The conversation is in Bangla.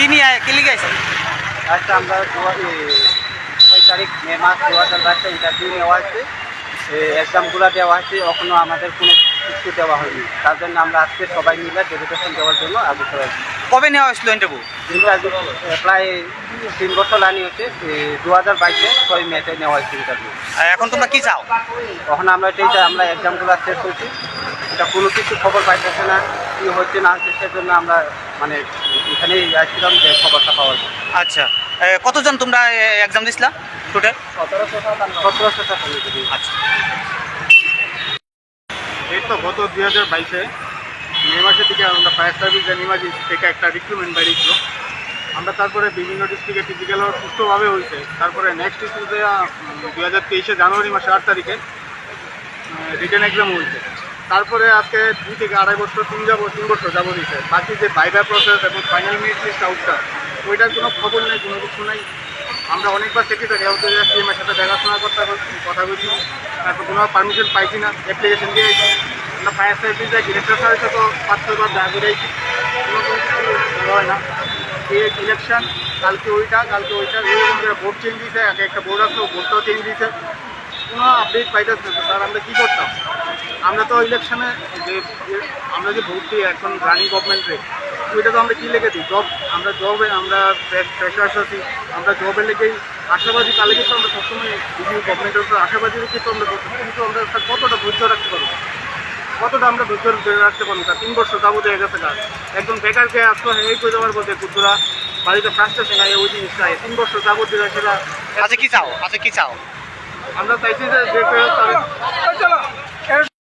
কি নিয়ে কি লিখে আছেন আজকে আমরা ছয় তারিখ মে মাস দু হাজার বাইশে ইন্টারভিউ নেওয়া হয়েছে। এক্সামগুলো দেওয়া হয়েছে এখনও আমাদের কোনো কিছু দেওয়া হয়নি। তার জন্য আমরা আজকে সবাই মিলে ডেপুটেশন দেওয়ার জন্য আগে কবে নেওয়া হয়েছিল ইন্টারভিউ ইন্টারভিউ প্রায় তিন বছর লাইনি হচ্ছে দু হাজার বাইশে ছয় মেতে নেওয়া হয়েছে ইন্টারভিউ এখন তোমরা কি চাও? তখন আমরা এটাই চাই, আমরা এক্সামগুলো শেষ করছি। এটা কোনো কিছু খবর পাইতেছে না কি হচ্ছে না হচ্ছে সেজন্য আমরা মানে এখানেই আসছিলাম যে খবরটা পাওয়ার জন্য। আচ্ছা কতজন তোমরা এক্সাম দিছিলা টোটাল সতেরোশো সতেরোশো টাকা আচ্ছা। এই তো গত দুই হাজার বাইশে মে মাসের দিকে আমরা ফায়ার সার্ভিস নিমাজি থেকে একটা রিক্রুটমেন্ট বেরিয়েছিল আমরা তারপরে বিভিন্ন ডিস্ট্রিক্টে ফিজিক্যাল সুস্থভাবে হয়েছে। তারপরে নেক্সট স্কুলে দুই হাজার তেইশে জানুয়ারি মাসে আট তারিখে রিটার্ন এক্সাম হয়েছে। তারপরে আজকে দুই থেকে আড়াই বছর, তিন যাব তিন বছর যাব দিয়েছে বাকি যে বাইবা প্রসেস এবং ফাইনাল মিনিট লিস্ট আউটটা ওইটার কোনো খবর নেই, কোনো কিছু নাই। আমরা অনেকবার সেক্রেটারি হাউসে সিএমের সাথে দেখাশোনা করতে হবে কথা বলছি। তারপর কোনো পারমিশন পাইছি না অ্যাপ্লিকেশন দিয়েছি আমরা ফায়ার সার্ভিসে ডিরেক্টর স্যারের সাথে পাঁচ ছয়বার দেখা করেছি কোনো হয় না। এই ইলেকশন কালকে ওইটা কালকে ওইটা, এরকম করে ভোট চেঞ্জ দিয়েছে আগে একটা বোর্ড আসলো ভোটটাও চেঞ্জ দিয়েছে। কোনো আপডেট পাইতেছে না। স্যার, আমরা কী করতাম? আমরা তো ইলেকশনে যে আমরা যে ভোট দিই এখন রানি গভর্নমেন্টে ওইটা তো আমরা কী লেগে দিই? জব আমরা জবে আমরা ফ্রেশার্স আছি, আমরা জবে লেগেই আশাবাদী তাহলে কিন্তু আমরা সবসময় বিভিন্ন গভর্নমেন্টের উপর আশাবাদী রেখে তো আমরা কিন্তু আমরা কতটা ধৈর্য রাখতে পারব? কতটা আমরা ধৈর্য ধরে রাখতে পারব? স্যার তিন বছর যাব হয়ে গেছে গাছ একজন বেকারকে আসলে এই করে দেওয়ার বলতে কুতুরা বাড়িতে ফ্রাস্ট্রেশন হয় ওই জিনিসটা তিন বছর যাব দিয়ে সেটা আচ্ছা কি চাও? আচ্ছা কি চাও? আমরা চাইছি যে